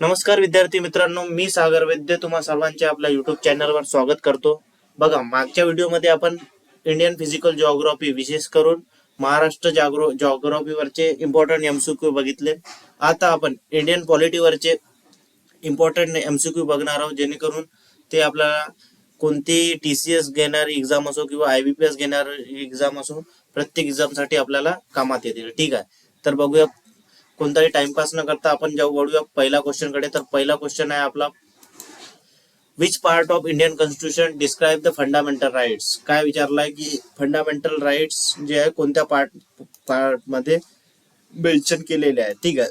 नमस्कार विद्यार्थी मित्रांनो मी सागर वैद्य तुम्हा सर्वांचे आपल्या युट्यूब चॅनलवर स्वागत करतो. बघा मागच्या व्हिडिओमध्ये आपण इंडियन फिजिकल जॉग्रॉफी विशेष करून महाराष्ट्र जागरो जॉग्रॉफीवरचे इम्पॉर्टंट एमसीक्यू बघितले. आता आपण इंडियन पॉलिटीवरचे इम्पॉर्टंट एमसीक्यू बघणार आहोत जेणेकरून ते आपल्याला कोणतीही टी सी एस घेणारी एक्झाम असो किंवा आय बी पी एस घेणारी एक्झाम असो प्रत्येक एक्झामसाठी आपल्याला कामात येतील. ठीक आहे? तर बघूया कोणताही टाइमपास न करता आपण जेव्हा वळूया पहिला क्वेश्चनकडे तर पहिला क्वेश्चन आहे आपला which part of Indian constitution describe the fundamental rights काय विचारलाय की फंडामेंटल राईट्स जे आहे कोणत्या पार्ट पार्टमध्ये मेन्शन केलेले आहे? ठीक आहे.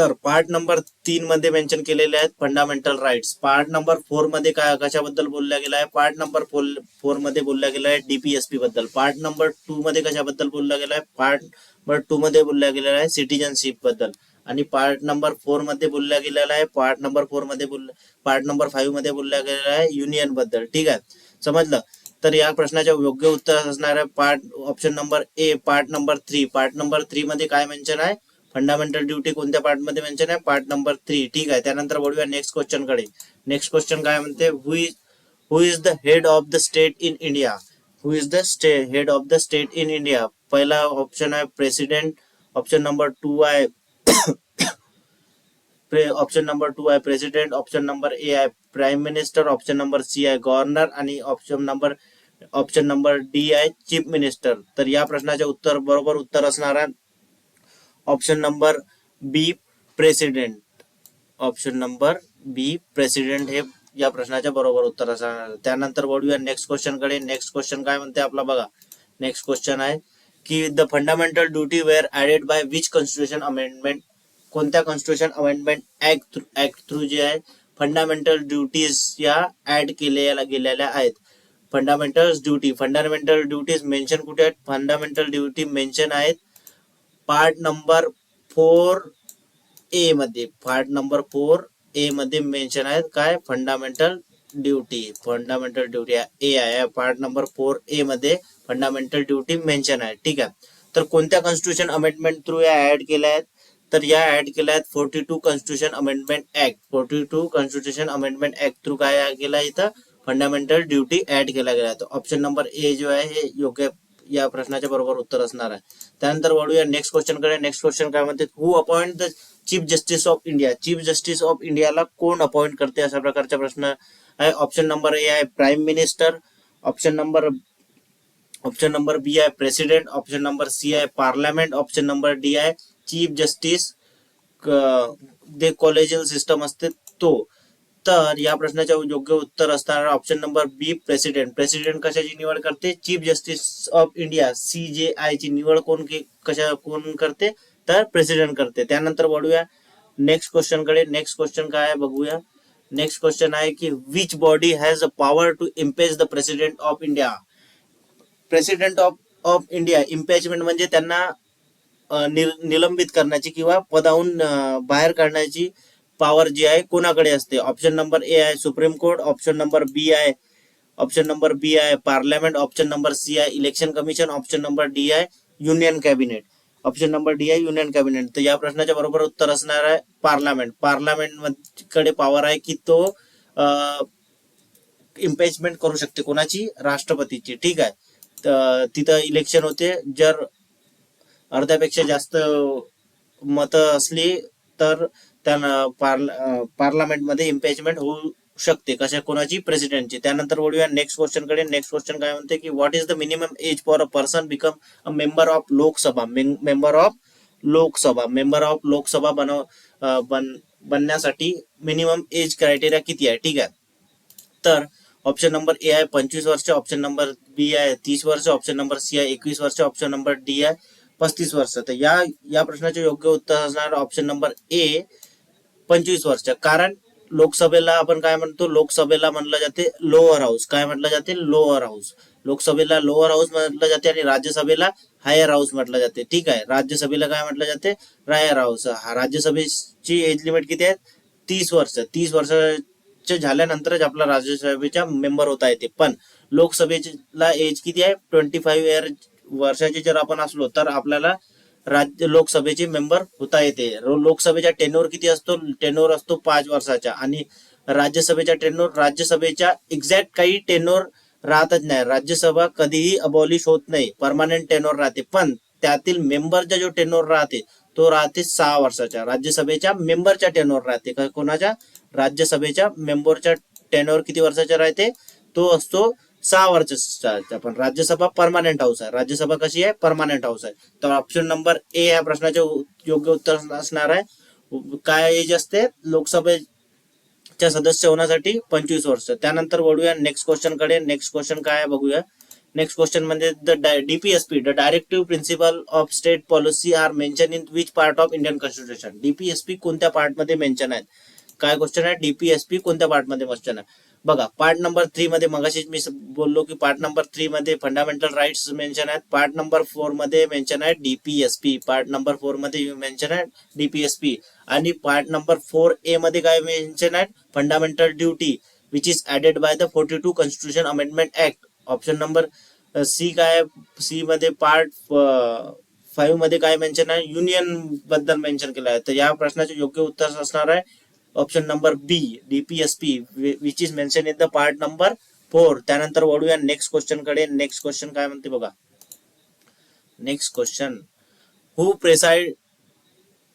तर पार्ट नंबर तीन मध्ये मेन्शन केलेले आहेत फंडामेंटल राईट्स पार्ट नंबर फोरमध्ये काय कशाबद्दल बोलल्या गेला आहे पार्ट नंबर फोरमध्ये बोलल्या गेला आहे डीपीएसपी बद्दल. पार्ट नंबर टू मध्ये कशाबद्दल बोलल्या गेला आहे पार्ट नंबर टू मध्ये बोलल्या गेलेला आहे सिटीजनशिपबद्दल. आणि पार्ट नंबर फोरमध्ये बोलल्या गेलेला आहे पार्ट नंबर फोरमध्ये बोल पार्ट नंबर फाईव्हमध्ये बोलल्या गेलेला आहे युनियनबद्दल. ठीक आहे? समजलं? तर या प्रश्नाच्या योग्य उत्तर असणार आहे. Part option number A part number three part number three मध्ये काय मेन्शन आहे? फंडामेंटल ड्युटी कोणत्या पार्टमध्ये मेन्शन आहे? पार्ट नंबर थ्री ठीक आहे. त्यानंतर वळूया नेक्स्ट क्वेश्चनकडे. नेक्स्ट क्वेश्चन काय म्हणते? Who is who is the head of the state in India who is the stay head of the state in India पहिला ऑप्शन आहे प्रेसिडेंट ऑप्शन नंबर टू आहे ऑप्शन नंबर टू आहे president option number A आहे prime minister option number C आहे governor आणि option number option number D आहे chief minister तर या प्रश्नाचे उत्तर बरोबर उत्तर असणार आहे. Option number B president. Option number B president हे या प्रश्नाच्या बरोबर उत्तर असणार. त्यानंतर वळूया नेक्स्ट क्वेश्चनकडे. नेक्स्ट क्वेश्चन काय म्हणते आपला बघा. नेक्स्ट क्वेश्चन आहे की the fundamental duty were added by which constitution amendment कोणत्या constitution amendment act act through जे आहे फंडामेंटल ड्युटीज या ऍड केलेल्या गेलेल्या आहेत. Fundamental duty fundamental duties mention कुठे आहेत? फंडामेंटल ड्युटी मेन्शन आहेत. पार्ट नंबर फोर ए मध्ये पार्ट नंबर फोर ए मध्ये मेन्शन आहेत काय? Fundamental duty fundamental duty A आहे. पार्ट नंबर फोर ए मध्ये फंडामेंटल ड्युटी मेन्शन आहे. ठीक आहे? तर कोणत्या कॉन्स्टिट्यूशन अमेंडमेंट थ्रू या ऍड केल्या आहेत? तर या ऍड केल्या आहेत forty two constitution amendment act forty two constitution amendment act through काय केला इथं? फंडामेंटल ड्युटी ऍड केला गेला तर ऑप्शन नंबर ए जो आहे हे योग्य या प्रश्नाच्या बरोबर उत्तर असणार आहे. त्यानंतर वळूया नेक्स्ट क्वेश्चनकडे. नेक्स्ट क्वेश्चन काय म्हणते? Who appoint the chief justice of India chief justice of इंडियाला कोण अपॉइंट करते अशा प्रकारचा प्रश्न आहे. ऑप्शन नंबर ए आहे prime minister option number option number B आहे प्रेसिडेंट ऑप्शन नंबर सी आहे पार्लमेंट ऑप्शन नंबर डी आहे चीफ जस्टिस जे कॉलेजियल सिस्टम असते तो. तर या प्रश्नाचे योग्य उत्तर असणार option number B president president कशाची निवड करते? Chief justice of India C J I ची निवड कोण कशा कोण करते? तर प्रेसिडेंट करते. त्यानंतर वळूया नेक्स्ट क्वेश्चनकडे नेक्स्ट क्वेश्चन काय आहे बघूया. नेक्स्ट क्वेश्चन आहे की which body has a power to impeach the president of India president of of India impeachment म्हणजे त्यांना निलंबित करण्याची किंवा पदाहून बाहेर काढण्याची पॉवर जी आहे कोणाकडे असते? ऑप्शन नंबर ए आहे supreme court option number B आहे ऑप्शन नंबर बी आहे पार्लमेंट ऑप्शन नंबर सी आहे election commission option number D आहे union cabinet option number D आहे युनियन कॅबिनेट तर या प्रश्नाच्या बरोबर उत्तर असणार आहे पार्लमेंट पार्लमेंटकडे पॉवर आहे की तो इम्पेचमेंट करू शकते कोणाची? राष्ट्रपतीची. ठीक आहे. तर तिथं इलेक्शन होते. जर अर्ध्यापेक्षा जास्त मत असली तर त्यांना पार्ला पार्लमेंटमध्ये इम्पेचमेंट होऊ शकते कशा कोणाची? प्रेसिडेंटची. त्यानंतर वळूया नेक्स्ट क्वेश्चनकडे. नेक्स्ट क्वेश्चन काय म्हणते की what is the minimum age for a person become a member of Lok Sabha member of Lok Sabha member of Lok Sabha बनव बन बनण्यासाठी मिनिमम एज क्रायटेरिया किती आहे? ठीक आहे? तर ऑप्शन नंबर ए आहे पंचवीस वर्ष ऑप्शन नंबर बी आहे तीस वर्ष ऑप्शन नंबर सी आहे एकवीस वर्ष ऑप्शन नंबर डी आहे पस्तीस वर्ष. तर या या प्रश्नाचे योग्य उत्तर असणार ऑप्शन नंबर ए पंचवीस वर्ष. कारण लोकसभेला आपण काय म्हणतो लोकसभेला म्हटलं जाते लोअर हाऊस काय म्हटलं जाते? लोअर हाऊस लोकसभेला लोअर हाऊस म्हटलं जाते आणि राज्यसभेला हायर हाऊस म्हटलं जाते. ठीक आहे. राज्यसभेला काय म्हटलं जाते? हायर हाऊस हा राज्यसभेची एज लिमिट किती आहे? तीस वर्ष. तीस वर्षाचे झाल्यानंतरच आपला राज्यसभेच्या मेंबर होता येते. पण लोकसभेला एज किती आहे? ट्वेंटी फाईव्ह इयर वर्षाचे जर आपण असलो तर आपल्याला राज्य लोकसभेचे मेंबर होता येते. लोकसभेचा टेनोर किती असतो? टेनोर असतो पाच वर्षाचा. आणि राज्यसभेच्या टेनोर राज्यसभेच्या एक्झॅक्ट काही टेनोर राहतच नाही. राज्यसभा कधीही अबॉलिश होत नाही. परमानंट टेनोर राहते. पण त्यातील मेंबरचा जो टेनोर राहते तो राहते सहा वर्षाचा. राज्यसभेच्या मेंबरच्या टेनोर राहते. कोणाच्या राज्यसभेच्या मेंबरच्या टेनोर किती वर्षाचा राहते? तो असतो सहा वर्षाचा पण राज्यसभा परमानंट हाऊस आहे. राज्यसभा कशी आहे? परमानंट हाऊस आहे. तर ऑप्शन नंबर ए या प्रश्नाचे योग्य उत्तर असणार आहे. काय एज असते? लोकसभेच्या सदस्य होण्यासाठी पंचवीस वर्ष. त्यानंतर वळूया नेक्स्ट क्वेश्चनकडे. नेक्स्ट क्वेश्चन काय बघूया. नेक्स्ट क्वेश्चन म्हणजे the DPSP the directive principle of state policy are mention in which part of Indian constitution DPSP कोणत्या पार्टमध्ये मेन्शन आहेत? काय क्वेश्चन आहे? डीपीएसपी कोणत्या पार्टमध्ये क्वेश्चन आहे? बघा पार्ट नंबर थ्री मध्ये मगाशीच मी बोललो की पार्ट नंबर थ्री मध्ये फंडामेंटल राईट्स मेन्शन आहेत. पार्ट नंबर फोरमध्ये मेन्शन आहे डीपीएसपी पार्ट नंबर फोरमध्ये मेन्शन आहे डीपीएसपी आणि पार्ट नंबर फोर ए मध्ये काय मेन्शन आहे? Fundamental duty which is added by the forty two constitution amendment act option number C काय सी मध्ये पार्ट फाईव्ह uh, मध्ये काय मेन्शन आहे? युनियनबद्दल मेन्शन केलं आहे. तर या प्रश्नाचे योग्य उत्तर असणार आहे. Option number B DPSP which is mention in the part number four त्यानंतर वळूया नेक्स्ट क्वेश्चनकडे. नेक्स्ट क्वेश्चन काय म्हणते बघा? नेक्स्ट क्वेश्चन हु प्रेसाइड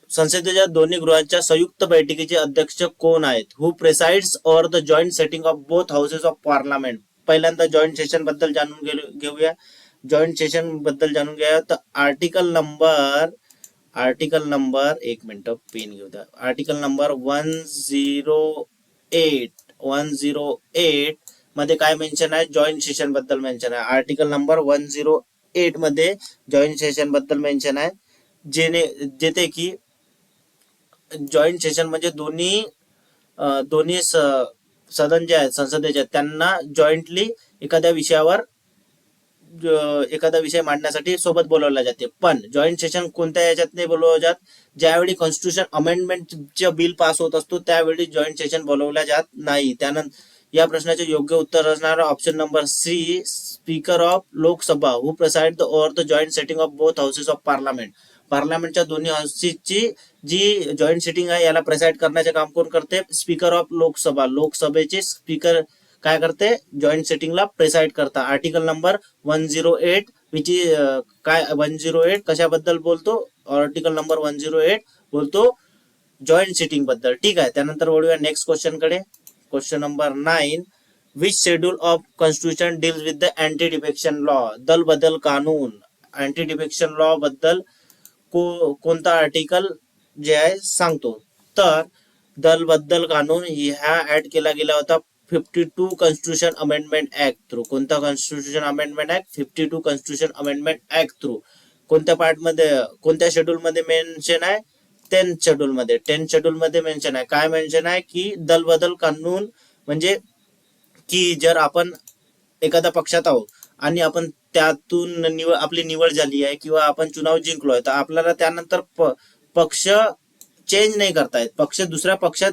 संसदेच्या दोन्ही गृहांच्या संयुक्त बैठकीचे अध्यक्ष कोण आहेत? Who presides or the joint setting of both houses of parliament पहिल्यांदा जॉईंट सेशनबद्दल जाणून घेऊ- घेऊया. जॉईंट सेशनबद्दल जाणून घेऊया. तर आर्टिकल नंबर आर्टिकल नंबर एक मिनिट पेन घेऊ द्या. Article number one zero eight one zero एटमध्ये काय मेन्शन आहे? जॉईंट सेशनबद्दल मेन्शन आहे. आर्टिकल नंबर वन झिरो एटमध्ये जॉईंट सेशनबद्दल मेन्शन आहे. जेणे जेथे की जॉईंट सेशन म्हणजे दोन्ही दोन्ही स- सदन जे आहेत संसदेचे आहेत, त्यांना जॉईंटली एखाद्या विषयावर एखादा विषय मांडण्यासाठी सोबत बोलवला जाते. पण जॉईंट सेशन कोणत्या याच्यात नाही बोलवलं जात. ज्यावेळी कॉन्स्टिट्यूशन अमेंडमेंटचे बिल पास होत असतो त्यावेळी जॉईंट सेशन बोलवल्या जात नाही. त्यानंतर या प्रश्नाचे योग्य उत्तर असणार option number C speaker of Lok Sabha. Who preside the over the joint setting of both houses of parliament पार्लमेंटच्या दोन्ही हाऊसेसची जी जॉईंट सिटिंग आहे याला प्रेसाइड करण्याचे काम कोण करते? Speaker of Lok Sabha. लोकसभेचे स्पीकर काय करते? जॉईंट सेटिंगला प्रेसाइड करता. Article number one zero eight which काय वन झिरो एट कशाबद्दल बोलतो? Article number one zero eight बोलतो जॉईंट सिटिंगबद्दल. ठीक आहे त्यानंतर वळूया next क्वेश्चनकडे. Question number nine which schedule of constitution deals with the anti defection law दल बदल कानून. अँटी डिफेक्शन लॉ बद्दल को कोणता आर्टिकल जे आहे सांगतो. तर दलबद्दल कानून ह्या ऍड केला गेला होता fifty two constitution amendment act through कोणता constitution amendment act fifty two constitution amendment act through कोणत्या पार्टमध्ये कोणत्या शेड्यूल मध्ये मेन्शन आहे? टेन्थ शेड्यूल मध्ये. टेन्थ शेड्यूल मध्ये मेन्शन आहे. काय मेन्शन आहे? की दल बदल कानून म्हणजे की जर आपण एखाद्या पक्षात आहोत आणि आपण त्यातून निवड आपली निवड झाली आहे किंवा आपण चुनाव जिंकलोय तर आपल्याला त्यानंतर प- पक्ष चेंज नाही करता येत पक्ष दुसऱ्या पक्षात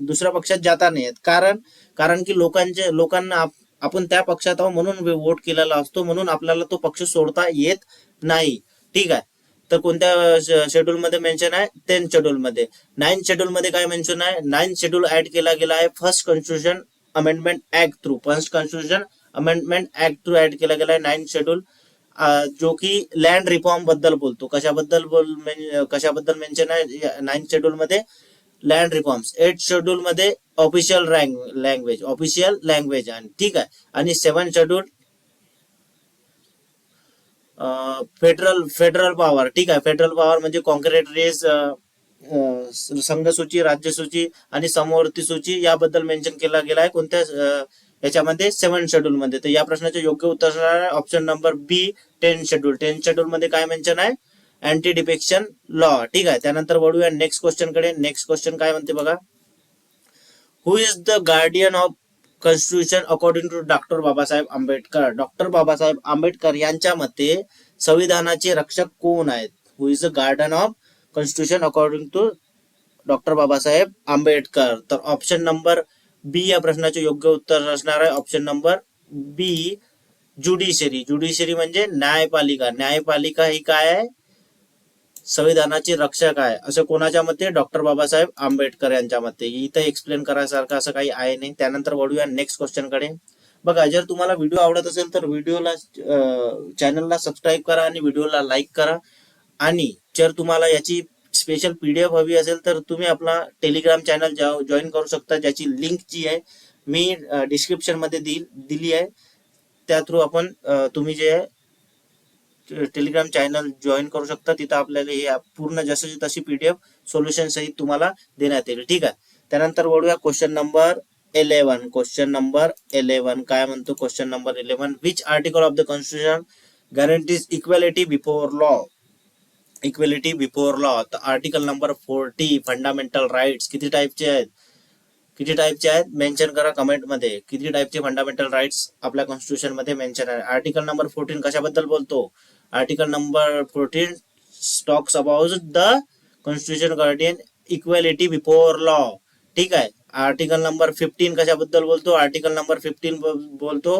दुसऱ्या पक्षात जाता नाहीत कारण कारण की लोकांचे लोकांना आपण त्या पक्षात आहोत म्हणून वोट केलेला असतो म्हणून आपल्याला तो पक्ष सोडता येत नाही. ठीक आहे? तर कोणत्या शेड्यूल मध्ये मेन्शन आहे? टेन्थ शेड्यूल मध्ये नाईन्थ शेड्यूल मध्ये काय मेन्शन आहे? नाईन्थ शेड्यूल ऍड केला गेला आहे. First constitution amendment act through first constitution amendment act through add केला गेला आहे. नाईन्थ शेड्यूल जो की लँड रिफॉर्मबद्दल बोलतो. कशाबद्दल बोल कशाबद्दल मेन्शन आहे? नाईन्थ शेड्यूल मध्ये लँड रिफॉर्म्स एट शेड्यूल मध्ये ऑफिशियल लँग्वेज ऑफिशियल लँग्वेज आणि ठीक आहे. आणि seven schedule federal federal power ठीक आहे. फेडरल पॉवर म्हणजे कॉन्क्रीट रेस संघसूची राज्यसूची आणि समवर्ती सूची याबद्दल मेन्शन केला गेला आहे. कोणत्या याच्यामध्ये सेवन शेड्यूल मध्ये. तर या प्रश्नाचे योग्य उत्तर असणार आहे. Option number B ten schedule ten schedule मध्ये काय मेन्शन आहे? अँटी डिफेक्शन लॉ ठीक आहे. त्यानंतर वळूया नेक्स्ट क्वेश्चनकडे. नेक्स्ट क्वेश्चन काय म्हणते बघा? Who is the guardian of constitution according to doctor Babasaheb Ambedkar? Doctor Babasaheb Ambedkar यांच्या मते संविधानाचे रक्षक कोण आहेत? Who is the garden of constitution according to doctor Babasaheb Ambedkar? तर ऑप्शन नंबर बी या प्रश्नाचे योग्य उत्तर असणार आहे. Option number B judiciary judiciary म्हणजे न्यायपालिका. न्यायपालिका ही काय आहे? संविधानाचे रक्षक आहे असं कोणाच्या मते? डॉक्टर बाबासाहेब आंबेडकर यांच्या मते. इथं एक्सप्लेन करायसारखं असं काही आहे नाही. त्यानंतर वळूया नेक्स्ट क्वेश्चनकडे. बघा जर तुम्हाला व्हिडिओ आवडत असेल तर व्हिडिओला चॅनलला सबस्क्राईब करा आणि व्हिडिओला लाईक करा. आणि जर तुम्हाला याची स्पेशल पीडीएफ हवी असेल तर तुम्ही आपला टेलिग्राम चॅनल जॉईन करू शकता ज्याची लिंक जी आहे मी डिस्क्रिप्शनमध्ये दिली आहे. त्या थ्रू आपण तुम्ही जे आहे टेलिग्राम चॅनल जॉईन करू शकता. तिथं आपल्याला हे पूर्ण जसं तशी पीडीएफ सोल्युशन सहित तुम्हाला देण्यात येईल. ठीक आहे? त्यानंतर वळूया question number eleven question number eleven काय म्हणतो? Question number eleven which article of the constitution guarantees equality before law equality before law तर article number forty fundamental rights किती टाईपचे आहेत? किती टाईपचे आहेत? मेन्शन करा कमेंटमध्ये किती टाईपचे फंडामेंटल राईट्स आपल्या कॉन्स्टिट्यूशनमध्ये मेन्शन आहे? आर्टिकल नंबर फोर्टीन कशाबद्दल बोलतो? Article number fourteen stocks about the constitution guardian equality before law ठीक आहे? आर्टिकल नंबर फिफ्टीन कशाबद्दल बोलतो? आर्टिकल नंबर फिफ्टीन बोलतो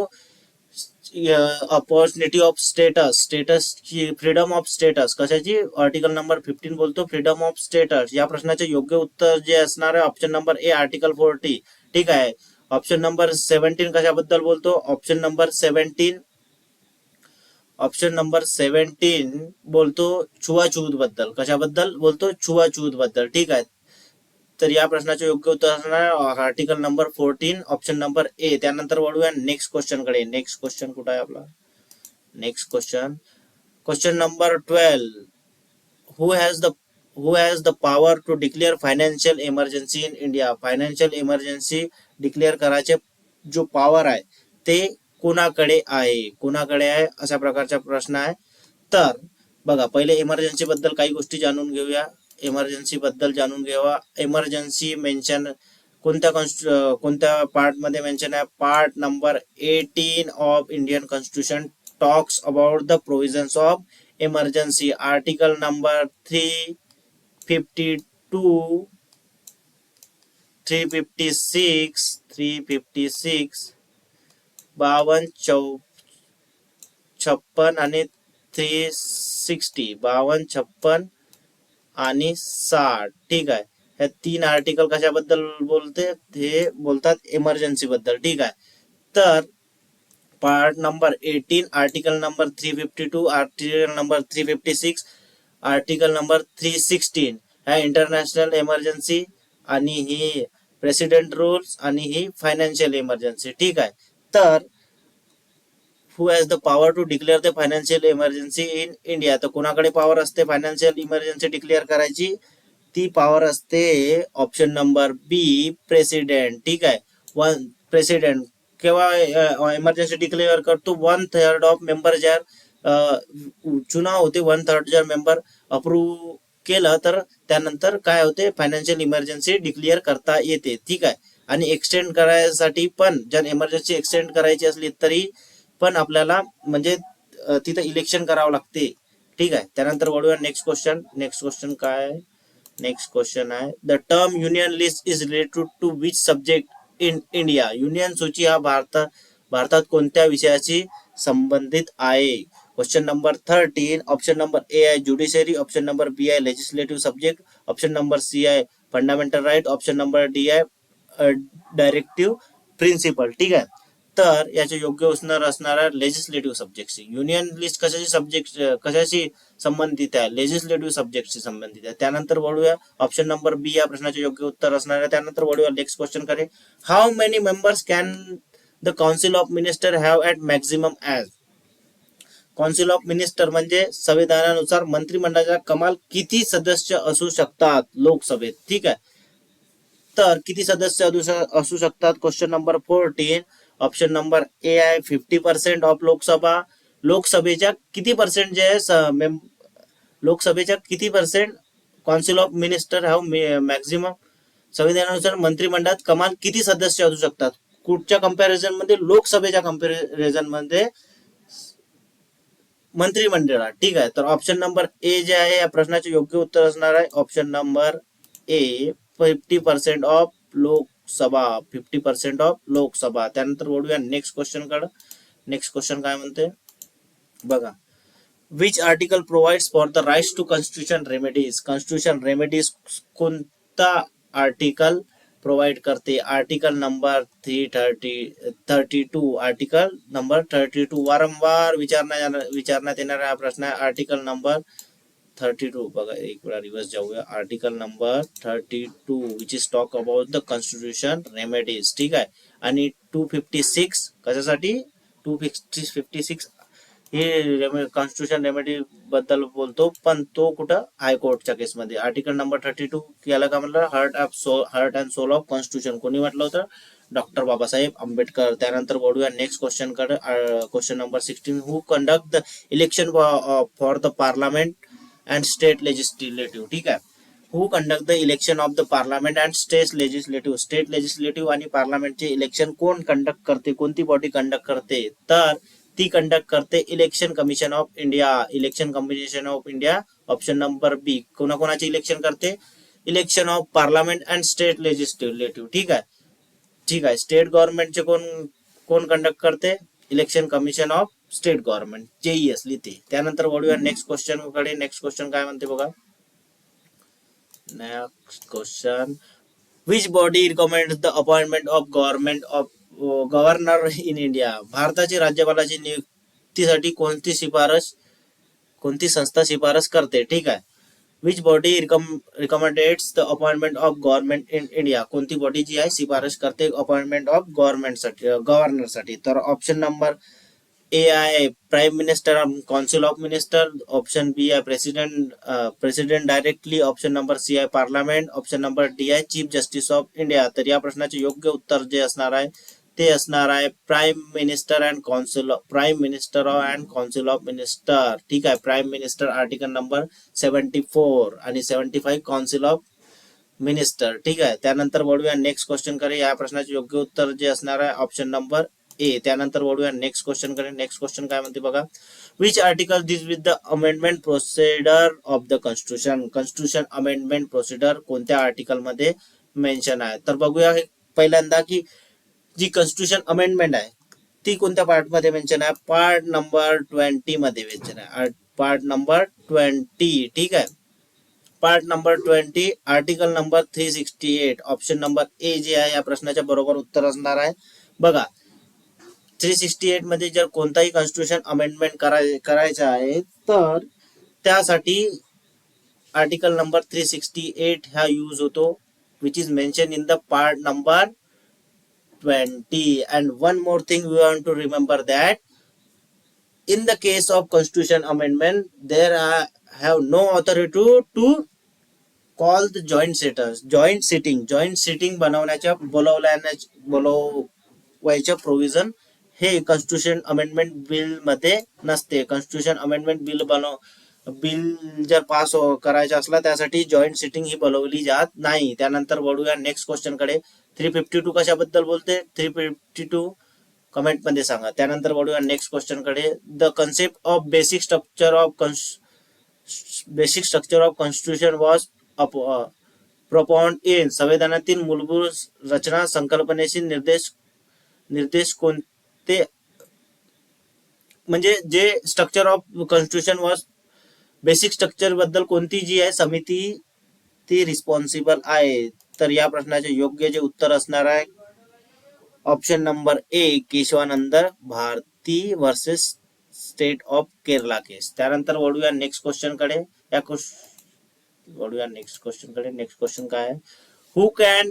opportunity of status status freedom of status कशाची? आर्टिकल नंबर फिफ्टीन बोलतो फ्रीडम ऑफ स्टेटस या प्रश्नाचे योग्य उत्तर जे असणार आहे option number A article forty ठीक आहे? ऑप्शन नंबर सेव्हन्टीन कशाबद्दल बोलतो? Option number seventeen option number seventeen बोलतो छुआछूत बद्दल कशाबद्दल? बोलतो छुआछूत बद्दल ठीक आहे? तर या प्रश्नाचे योग्य उत्तर असणार article number fourteen option number A त्यानंतर वळूया नेक्स्ट क्वेश्चनकडे. नेक्स्ट क्वेश्चन कुठं आहे आपला? Next question question number twelve who has the who has the power to declare financial emergency in India financial emergency declare करायचे जो पॉवर आहे ते कोणाकडे आहे? कोणाकडे आहे? अशा प्रकारचा प्रश्न आहे. तर बघा पहिले इमर्जन्सी बद्दल काही गोष्टी जाणून घेऊया. इमर्जन्सी बद्दल जाणून घ्यावा. इमर्जन्सी मेन्शन कोणत्या कॉन्स्टि कोणत्या पार्ट मध्ये मेन्शन आहे? Part number eighteen of Indian constitution talks about the provisions of emergency article number three fifty two three fifty six three fifty six बावन चौ छप्पन आणि थ्री सिक्स्टी बावन छप्पन आणि साठ. ठीक आहे. ह्या तीन आर्टिकल कशाबद्दल बोलते? हे बोलतात इमर्जन्सी बद्दल. ठीक आहे. तर part number eighteen article number three fifty two article number three fifty six article number three sixteen ह्या इंटरनॅशनल इमर्जन्सी आणि ही प्रेसिडेंट रूल्स आणि ही फायनान्शियल इमर्जन्सी ठीक आहे. तर who has the power to declare the financial emergency in India तर कोणाकडे power असते? फायनान्शियल इमर्जन्सी डिक्लेअर करायची ती पॉवर असते ऑप्शन नंबर बी प्रेसिडेंट ठीक आहे? वन प्रेसिडेंट केव्हा इमर्जन्सी डिक्लेअर करतो? वन थर्ड ऑफ मेंबर जर चुनाव होते वन थर्ड जर मेंबर अप्रूव्ह केलं तर त्यानंतर काय होते? फायनान्शियल इमर्जन्सी डिक्लेअर करता येते. ठीक आहे? आणि एक्सटेंड करायसाठी पण जर इमर्जन्सी एक्सटेंड करायची असली तरी पण आपल्याला म्हणजे तिथं इलेक्शन करावं लागते. ठीक आहे? त्यानंतर वळूया नेक्स्ट क्वेश्चन नेक्स्ट क्वेश्चन काय? नेक्स्ट क्वेश्चन आहे. The term union list is related to which subject in India union सूची हा भारत भारतात कोणत्या विषयाशी संबंधित आहे? Question number thirteen option number A आहे ज्युडिशरी ऑप्शन नंबर बी आहे legislative subject option number C आहे fundamental right option number D आहे डायरेक्टिव्ह प्रिन्सिपल ठीक आहे? तर याचे योग्य असणार असणार लेजिस्लेटिव्ह सब्जेक्टशी युनियन लिस्ट कशाशी सब्जेक्ट कशाशी संबंधित आहे? लेजिस्लेटिव्ह सब्जेक्टशी संबंधित आहे. त्यानंतर वळूया. ऑप्शन नंबर बी या प्रश्नाचे योग्य उत्तर असणार आहे. त्यानंतर वळूया. नेक्स्ट क्वेश्चन करे how many members can the council of minister have at maximum as council of minister म्हणजे संविधानानुसार मंत्रिमंडळाच्या कमाल किती सदस्य असू शकतात लोकसभेत? ठीक आहे. तर किती सदस्य असू असू शकतात? Question number fourteen option number A आहे फिफ्टी पर्सेंट ऑफ लोकसभा. लोकसभेच्या किती पर्सेंट जे आहे लोकसभेच्या किती पर्सेंट काउन्सिल ऑफ मिनिस्टर हा मॅक्झिमम संविधानानुसार मंत्रिमंडळात कमाल किती सदस्य असू शकतात? कुठच्या कंपॅरिझनमध्ये? लोकसभेच्या कंपॅरिझनमध्ये मंत्रिमंडळात. ठीक आहे तर ऑप्शन नंबर ए जे आहे या प्रश्नाचे योग्य उत्तर असणार आहे. Option number A fifty percent of Lok Lok Sabha fifty percent of Lok Sabha. त्यानंतर वळूया नेक्स्ट क्वेश्चन कडे नेक्स्ट क्वेश्चन म्हणते बघा. Which article provides for the rights to constitution remedies constitution remedies कोणता आर्टिकल प्रोव्हाइड करते? Article number three thirty thirty two article number thirty two वारंवार येणारा हा प्रश्न आहे. आर्टिकल नंबर थर्टी टू बघा एक वेळा रिव्हर्स जाऊया. Article number thirty two which is talk about the constitution remedies ठीक आहे? आणि टू फिफ्टी सिक्स कशासाठी? टू फिफ्टी फिफ्टी सिक्स हे कॉन्स्टिट्यूशन रेमेडी बद्दल बोलतो पण तो कुठं? हायकोर्टच्या केसमध्ये आर्टिकल नंबर थर्टी टू याला काय म्हटलं? Heart of so heart and soul of constitution कोणी म्हटलं होतं? डॉक्टर बाबासाहेब आंबेडकर. त्यानंतर वळूया next क्वेश्चनकडे. Question number sixteen who conduct the election for the parliament and state legislative ठीक है? Who conduct the election of the parliament and state legislative state legislative आणि पार्लमेंटचे election कोण कंडक्ट करते बॉडी कंडक्ट करते? तर ती कंडक्ट करते election commission of India election commission of India option number B कोणाकोणाचे इलेक्शन करते? Election of parliament and state legislative ठीक आहे ठीक आहे स्टेट गव्हर्नमेंटचे कोण कंडक्ट करते? Election commission of state government JEE असली ते. त्यानंतर वळूया नेक्स्ट क्वेश्चनकडे. नेक्स्ट क्वेश्चन काय म्हणते बघा? Next question which body recommend the appointment of government of governor in India भारताचे राज्यपालाची नियुक्तीसाठी कोणती शिफारस कोणती संस्था शिफारस करते? ठीक आहे. Which body recommends the appointment of government in India कोणती बॉडी जी आहे शिफारस करते अपॉइंटमेंट ऑफ गव्हर्नमेंटसाठी uh, गव्हर्नरसाठी? तर ऑप्शन नंबर ए आहे prime minister council of minister option B आहे president president directly option number C आहे पार्लमेंट ऑप्शन नंबर डी आहे चीफ जस्टिस ऑफ इंडिया तर या प्रश्नाचे योग्य उत्तर जे असणार आहे ते असणार आहे prime minister and council prime minister of and council of minister ठीक आहे prime minister article number seventy four आणि seventy five council of minister ठीक आहे त्यानंतर वळूया नेक्स्ट क्वेश्चन करे या प्रश्नाचे योग्य उत्तर जे असणार आहे ऑप्शन नंबर ए त्यानंतर वळूया नेक्स्ट क्वेश्चनकडे. नेक्स्ट क्वेश्चन काय म्हणते बघा? Which article deals with the amendment procedure of the constitution constitution amendment procedure कोणत्या आर्टिकलमध्ये मेन्शन आहे? तर बघूया हे पहिल्यांदा की जी कॉन्स्टिट्यूशन अमेंडमेंट आहे ती कोणत्या पार्टमध्ये मेन्शन आहे? पार्ट नंबर ट्वेंटी मध्ये मेन्शन आहे. पार्ट नंबर ट्वेंटी ठीक आहे? Part number twenty article number three sixty eight option number A जे आहे या प्रश्नाच्या बरोबर उत्तर असणार आहे. बघा थ्री सिक्स्टी एटमध्ये जर कोणताही कॉन्स्टिट्यूशन अमेंडमेंट कराय करायचं आहे तर त्यासाठी article number three sixty eight हा यूज होतो which is mention in the part number twenty and one more thing we want to remember that in the case of constitution amendment there are, have no authority to, to call the joint sitters joint sitting joint sitting बनवण्याच्या बोलवल्याच्या बोलवायच्या provision हे constitution amendment बिलमध्ये नसते. Constitution amendment bill बनव bill जर pass हो, करायचं असला त्यासाठी जॉईंट सिटिंग ही बोलवली जात नाही. त्यानंतर वळूया नेक्स्ट क्वेश्चनकडे. थ्री फिफ्टी टू कशाबद्दल बोलते? थ्री फिफ्टी टू कमेंटमध्ये सांगा. त्यानंतर वळूया next क्वेश्चनकडे. The concept of basic structure of basic structure of constitution was propounded in संविधानातील मूलभूत रचना संकल्पनेशी निर्देश निर्देश कोण ते म्हणजे जे structure of constitution was basic स्ट्रक्चरबद्दल कोणती जी आहे समिती ती रिस्पॉन्सिबल आहे. तर या प्रश्नाचे योग्य जे उत्तर असणार आहे option number A Keshavananda Bharati versus state of Kerala case त्यानंतर वळूया नेक्स्ट क्वेश्चनकडे. या वळूया नेक्स्ट क्वेश्चनकडे. नेक्स्ट क्वेश्चन काय आहे? हु कॅन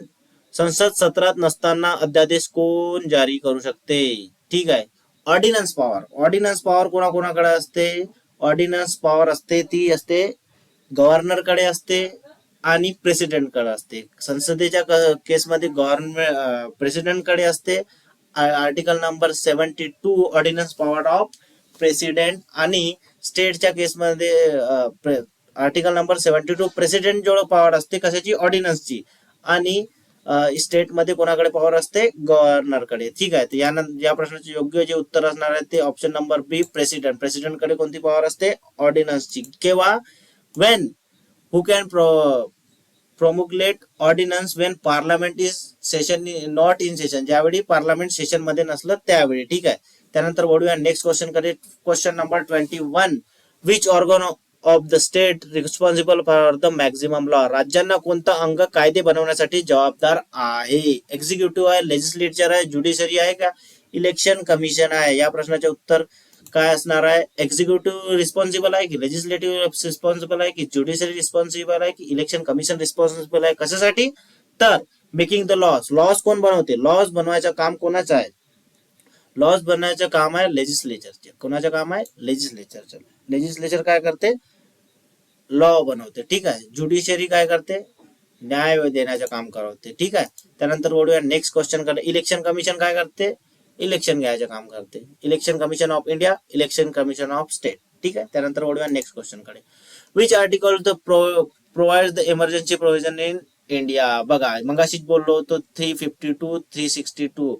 संसद सत्रात नसताना अध्यादेश कोण जारी करू शकते? ठीक आहे. ऑर्डिनन्स पॉवर ऑर्डिनन्स पॉवर कोणाकोणाकडे असते? ऑर्डिनन्स पॉवर असते ती असते गव्हर्नरकडे असते आणि प्रेसिडेंटकडे असते. संसदेच्या केसमध्ये गव्हर्नमेंट प्रेसिडेंटकडे असते. Article number seventy two ordinance power of president आणि स्टेटच्या केसमध्ये article number seventy two president जेवढं पॉवर असते कशाची? ऑर्डिनन्सची आणि स्टेटमध्ये कोणाकडे पॉवर असते? गव्हर्नरकडे ठीक आहे? तर यानंतर या प्रश्नाचे योग्य जे उत्तर असणार आहे ते ऑप्शन नंबर बी प्रेसिडेंट प्रेसिडेंटकडे कोणती पॉवर असते? ऑर्डिनन्सची किंवा when who can promulgate ordinance when parliament is session not in session ज्यावेळी पार्लमेंट सेशनमध्ये नसलं त्यावेळी. ठीक आहे? त्यानंतर वळूया next क्वेश्चनकडे. Question number twenty one which organ of the state responsible for the maximum law राज्यांना कोणता अंग कायदे बनवण्यासाठी जबाबदार आहे? एक्झिक्युटिव्ह आहे लेजिस्लेचर आहे ज्युडिशरी आहे का? इलेक्शन कमिशन आहे. या प्रश्नाचे उत्तर काय असणार आहे? एक्झिक्युटिव्ह रिस्पॉन्सिबल आहे की लेजिस्लेटिव्ह रिस्पॉन्सिबल आहे की ज्युडिशरी रिस्पॉन्सिबल आहे की इलेक्शन कमिशन रिस्पॉन्सिबल आहे? कशासाठी? तर मेकिंग द लॉस लॉस कोण बनवते? लॉस बनवायचं काम कोणाचं आहे? लॉस बनवायचं काम आहे लेजिस्लेचरचे कोणाचं काम आहे? लेजिस्लेचरचं लेजिस्लेचर काय करते? लॉ बनवते. ठीक आहे? ज्युडिशरी काय करते? न्याय देण्याचं काम करवते. ठीक आहे? त्यानंतर वळूया नेक्स्ट क्वेश्चनकडे. इलेक्शन कमिशन काय करते? इलेक्शन घ्यायचं काम करते. Election commission of India election commission of state ठीक आहे? त्यानंतर वळूया next क्वेश्चनकडे. Which article the provide the emergency provision in India बघा मगाशीच बोललो होतो three fifty two three sixty two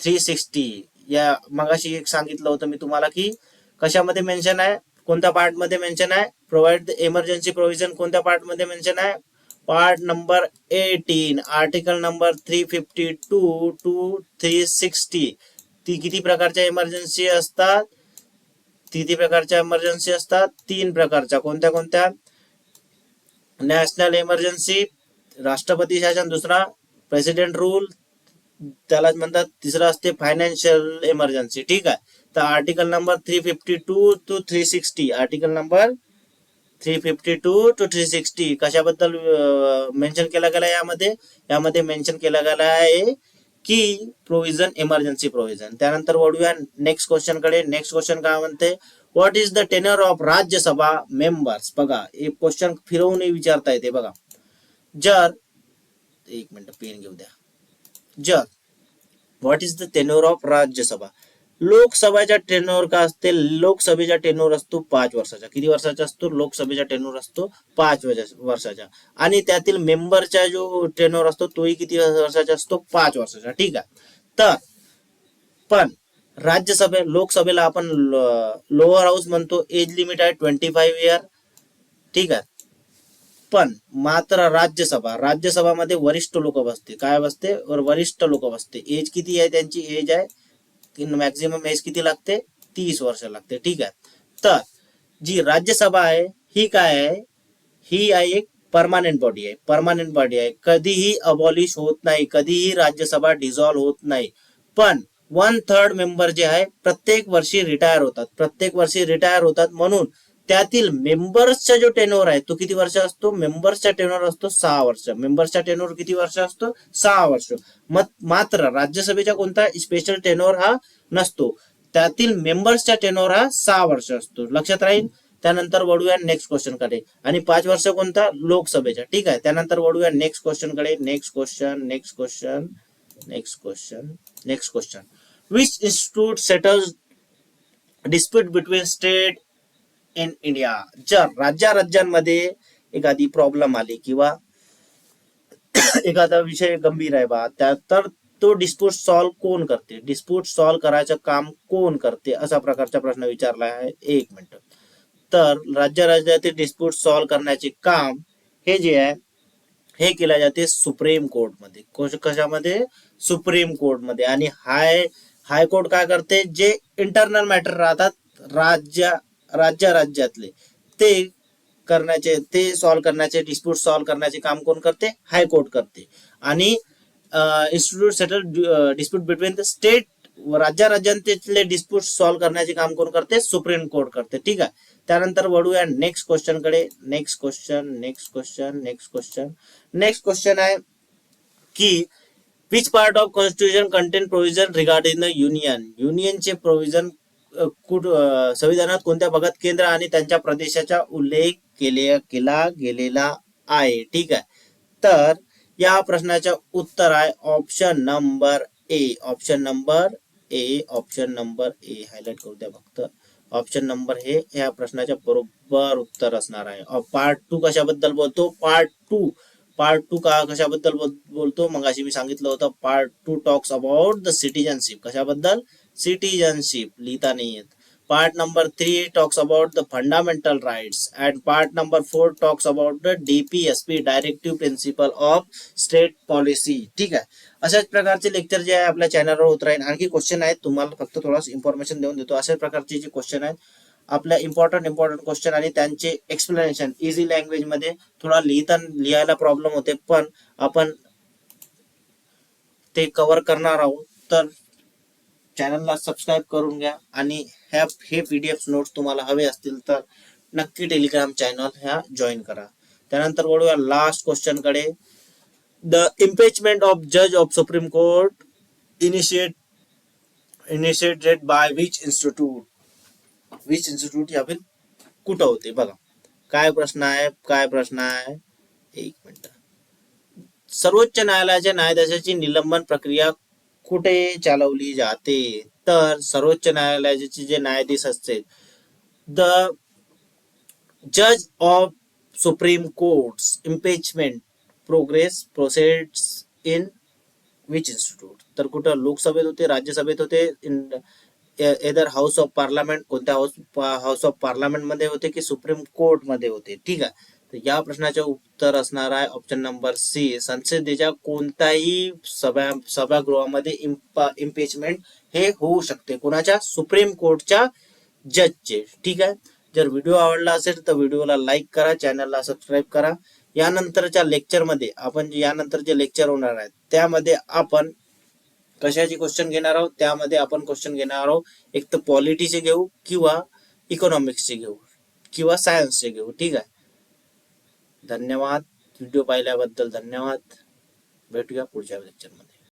three sixty या मगाशी एक सांगितलं होतं मी तुम्हाला की कशामध्ये मेन्शन आहे? कोणत्या पार्टमध्ये मेन्शन आहे? प्रोव्हाइड द इमर्जन्सी प्रोव्हिजन कोणत्या पार्टमध्ये मेन्शन आहे? Part number eighteen article number three fifty two two three sixty ती किती प्रकारच्या इमर्जन्सी असतात? किती प्रकारच्या इमर्जन्सी असतात? तीन प्रकारच्या. कोणत्या कोणत्या? नॅशनल इमर्जन्सी राष्ट्रपती शासन दुसरा प्रेसिडेंट रूल त्याला म्हणतात तिसरा असते फायनान्शियल इमर्जन्सी ठीक आहे? तर article number three fifty two two three sixty article number three fifty two two three sixty कशाबद्दल मेन्शन केला गेला यामध्ये? यामध्ये मेन्शन केला गेला आहे की प्रोव्हिजन इमर्जन्सी प्रोव्हिजन त्यानंतर वळूया नेक्स्ट क्वेश्चनकडे. नेक्स्ट क्वेश्चन काय म्हणते? What is the tenure of Rajya Sabha members बघा एक क्वेश्चन फिरवून विचारता येते बघा. जर एक मिनिट पेन घेऊ द्या. जर what is the tenure of Rajya Sabha? लोकसभेच्या टेनोर का असते? लोकसभेचा टेनोर असतो पाच वर्षाचा. किती वर्षाचा असतो? लोकसभेचा टेनोर असतो पाच वर्षाचा. आणि त्यातील मेंबरचा जो टेनोर असतो तोही किती वर्षाचा असतो? पाच वर्षाचा. ठीक आहे? तर पण राज्यसभे लोकसभेला आपण लोअर हाऊस म्हणतो. एज लिमिट आहे ट्वेंटी फाईव्ह इयर ठीक आहे? पण मात्र राज्यसभा राज्यसभामध्ये वरिष्ठ लोक बसते काय बसते? वरिष्ठ लोक बसते. एज किती आहे? त्यांची एज आहे मॅक्झिमम एज किती लागते? तीस वर्ष लागते ठीक आहे. तर जी राज्यसभा आहे ही काय आहे? ही आहे एक परमानंट बॉडी आहे. परमानंट बॉडी आहे. कधीही अबॉलिश होत नाही कधीही राज्यसभा डिझॉल्व्ह होत नाही. पण वन थर्ड मेंबर जे आहे प्रत्येक वर्षी रिटायर होतात. प्रत्येक वर्षी रिटायर होतात म्हणून त्यातील मेंबर्सचा जो टेनोर आहे तो किती वर्ष असतो? मेंबर्सचा टेनोर असतो सहा वर्ष. मेंबर्सचा टेनोर किती वर्ष असतो? सहा वर्ष. मत मात्र राज्यसभेचा कोणता स्पेशल टेनोर हा नसतो. त्यातील मेंबर्सचा टेनोर हा सहा वर्ष असतो. लक्षात राहील? त्यानंतर वळूया नेक्स्ट क्वेश्चनकडे. आणि पाच वर्ष कोणता? लोकसभेचा ठीक आहे? त्यानंतर वळूया next क्वेश्चनकडे. Next question next question next question next question which institute settles dispute between state in India. जर राज्या राज्यांमध्ये एखादी प्रॉब्लेम आली किंवा एखादा विषय गंभीर आहे बा त्या तर तो डिस्प्यूट सॉल्व कोण करते? डिस्प्यूट सॉल्व करायचं काम कोण करते? असा प्रकारचा प्रश्न विचारला आहे. एक मिनिट. तर राज्य राज्यातील डिस्प्यूट सॉल्व करण्याचे काम हे जे आहे हे केले जाते सुप्रीम कोर्टमध्ये. कशामध्ये? सुप्रीम कोर्टमध्ये. आणि हाय हायकोर्ट काय करते? जे इंटरनल मॅटर राहतात राज्य राज्य राज्यातले. ते करण्याचे ते सॉल्व्ह करण्याचे डिस्प्यूट सॉल्व्ह करण्याचे काम कोण करते? हायकोर्ट करते. आणि institute settle dispute between the state राज्या राज्यांतले डिस्प्यूट सॉल्व्ह करण्याचे काम कोण करते? सुप्रीम कोर्ट करते. ठीक आहे? त्यानंतर वळूया next क्वेश्चनकडे. Next question next question next question next question आहे की which part of constitution contain provision regarding the union union provision कुठ संविधानात कोणत्या भागात केंद्र आणि त्यांच्या प्रदेशाचा उल्लेख केले केला गेलेला आहे? ठीक आहे. तर या प्रश्नाचं उत्तर आहे option number A option number A option number A highlight करू द्या फक्त. ऑप्शन नंबर हे या प्रश्नाच्या बरोबर उत्तर असणार आहे. पार्ट टू कशाबद्दल बोलतो? पार्ट टू पार्ट टू का कशाबद्दल बोलतो? मग अशी मी सांगितलं होतं. Part two talks about the citizenship कशाबद्दल? सिटीजनशिप लिहिता नाही येत. Part number three talks about the fundamental rights and part number four talks about the DPSP directive principle of state policy ठीक आहे? अशाच प्रकारचे लेक्चर जे आहे आपल्या चॅनलवर होत राहील आणखी क्वेश्चन आहेत तुम्हाला फक्त थोडा इन्फॉर्मेशन देऊन देतो. अशाच प्रकारचे जे क्वेश्चन आहेत आपल्या इम्पॉर्टंट इम्पॉर्टंट क्वेश्चन आणि त्यांचे एक्सप्लेनेशन इझी लँग्वेजमध्ये थोडा लिहिता लिहायला प्रॉब्लेम होते. पण आपण ते कव्हर करणार आहोत. तर चॅनलला सबस्क्राईब करून घ्या आणि ह्या हे पीडीएफ नोट्स तुम्हाला हवे असतील तर नक्की टेलिग्राम चॅनल ह्या जॉईन करा. त्यानंतर वळूया लास्ट क्वेश्चनकडे. द इम्पेचमेंट ऑफ जज of supreme court initiate initiated by which institute which institute या फिर कुठं होते? बघा. काय प्रश्न आहे? काय प्रश्न आहे? एक मिनिट. सर्वोच्च न्यायालयाच्या न्यायाधीशाची निलंबन प्रक्रिया कुठे चालवली जाते? तर सर्वोच्च न्यायालयाचे जे न्यायाधीश असते द जज of supreme court impeachment progress proceeds in which institute तर कुठं? लोकसभेत होते राज्यसभेत होते in either house of parliament कोणत्या हाऊस हाऊस ऑफ पार्लमेंटमध्ये होते की सुप्रीम कोर्टमध्ये होते? ठीक आहे. तर या प्रश्नाचे उत्तर असणार आहे ऑप्शन नंबर सी संसदेच्या कोणत्याही सभा सभागृहामध्ये इम्पेचमेंट हे होऊ शकते. कोणाच्या? सुप्रीम कोर्टच्या जजचे ठीक आहे? जर व्हिडिओ आवडला असेल तर व्हिडिओला लाईक करा चॅनलला सबस्क्राईब करा. यानंतरच्या लेक्चरमध्ये आपण यानंतर जे लेक्चर होणार आहेत त्यामध्ये आपण कशाचे क्वेश्चन घेणार आहोत? त्यामध्ये आपण क्वेश्चन घेणार आहोत एक तर पॉलिटीचे घेऊ किंवा इकॉनॉमिक्सचे घेऊ किंवा सायन्सचे घेऊ. ठीक आहे? धन्यवाद. व्हिडिओ पाहिल्याबद्दल धन्यवाद. भेटूया पुढच्या लेक्चरमध्ये